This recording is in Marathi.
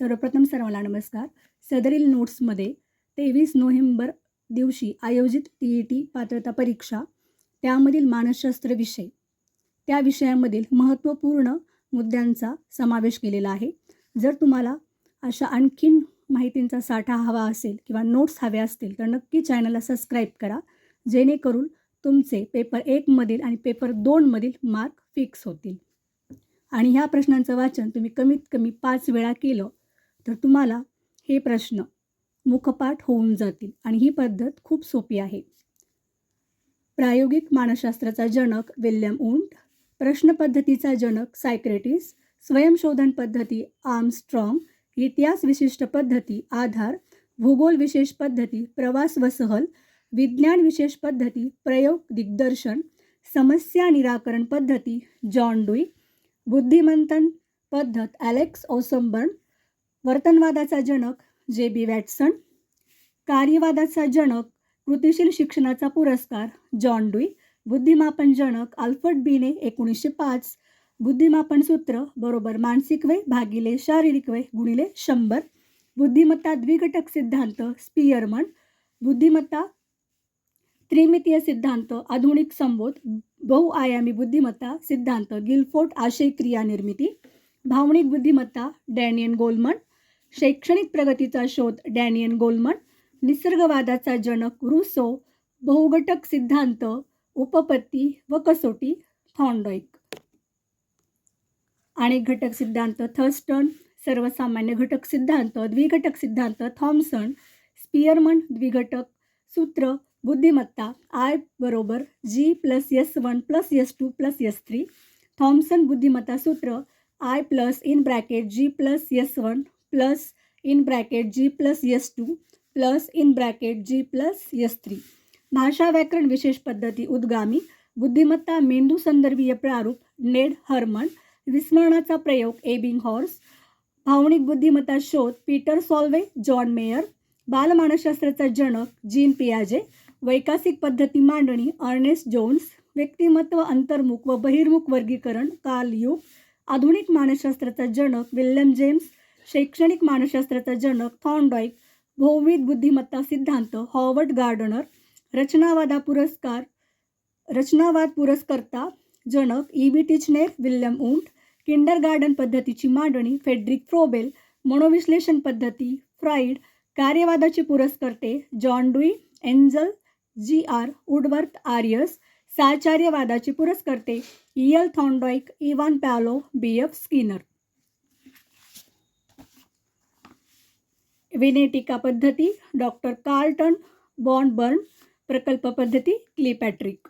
सर्वप्रथम सर्वांना नमस्कार. सदरील नोट्समध्ये तेवीस नोव्हेंबर दिवशी आयोजित टी ई टी पात्रता परीक्षा त्यामधील मानसशास्त्र विषय. त्या विषयामधील महत्त्वपूर्ण मुद्द्यांचा समावेश केलेला आहे. जर तुम्हाला अशा आणखीन माहितींचा साठा हवा असेल किंवा नोट्स हव्या असतील तर नक्की चॅनलला सबस्क्राईब करा. जेणेकरून तुमचे पेपर एकमधील आणि पेपर दोनमधील मार्क फिक्स होतील. आणि ह्या प्रश्नांचं वाचन तुम्ही कमीत कमी पाच वेळा केलं तर तुम्हाला हे प्रश्न मुखपाठ होऊन जातील आणि ही पद्धत खूप सोपी आहे. प्रायोगिक मानसशास्त्राचा जनक विल्यम उंट प्रश्नपद्धतीचा जनक सायक्रेटिस स्वयंशोधन पद्धती आर्मस्ट्रॉंग इतिहास विशिष्ट पद्धती आधार भूगोल विशेष पद्धती प्रवास व सहल विज्ञान विशेष पद्धती प्रयोग दिग्दर्शन समस्या निराकरण पद्धती जॉन डुई बुद्धिमंथन पद्धत ॲलेक्स ओसंबर्न वर्तनवादाचा जनक जे बी वॅटसन कार्यवादाचा जनक कृतिशील शिक्षणाचा पुरस्कार जॉन डुई बुद्धिमापन जनक आल्फर्ड बीने एकोणीसशे पाच बुद्धिमापन सूत्र बरोबर मानसिक वय भागिले शारीरिक वय गुणिले शंभर बुद्धिमत्ता द्विघटक सिद्धांत स्पियरमन बुद्धिमत्ता त्रिमितीय सिद्धांत आधुनिक संबोध बहुआयामी बुद्धिमत्ता सिद्धांत गिलफोर्ट आशय क्रिया निर्मिती भावनिक बुद्धिमत्ता डॅनियन गोलमन शैक्षणिक प्रगतीचा शोध डॅनियन गोलमन निसर्गवादाचा जनक रुसो बहुघटक सिद्धांत उपपत्ती व कसोटी थॉन्डॉइक अनेक घटक सिद्धांत थर्स्टन सर्वसामान्य घटक सिद्धांत द्विघटक सिद्धांत थॉम्सन स्पियरमन द्विघटक सूत्र बुद्धिमत्ता आय बरोबर G plus S one plus S two plus S three Thomson बुद्धिमत्ता सूत्र I plus in bracket G plus S one plus in bracket G plus S two plus in bracket G plus S three. भाषा व्याकरण विशेष पद्धती उद्गामी बुद्धिमत्ता मेंदू संदर्भीय प्रारूप नेड हर्मन विस्मरणाचा प्रयोग एबिंग हॉर्स भावनिक बुद्धिमत्ता शोध पीटर सॉल्वे जॉन मेयर बालमानसशास्त्राचा जनक जीन पियाजे वैकासिक पद्धती मांडणी अर्नेस्ट जोन्स व्यक्तिमत्व अंतर्मुख व बहिर्मुख वर्गीकरण काल युग आधुनिक मानसशास्त्राचा जनक विल्यम जेम्स शैक्षणिक मानसशास्त्राचा जनक थॉर्नडॉईक भौविध बुद्धिमत्ता सिद्धांत हॉवर्ड गार्डनर रचनावादा पुरस्कार रचनावाद पुरस्कर्ता जनक E. B. Titchener William Wundt kindergarten पद्धतीची मांडणी फेड्रिक फ्रोबेल मनोविश्लेषण पद्धती फ्राईड कार्यवादाचे पुरस्कर्ते John Dewey Angell G. R. Woodworth आर्यस साचार्यवादाचे पुरस्कर्ते इयल Thorndike Ivan Pavlov B. F. Skinner. Winnetka पद्धती डॉक्टर कार्लटन बॉन्ड बर्न प्रकल्प पद्धती क्लिपॅट्रिक.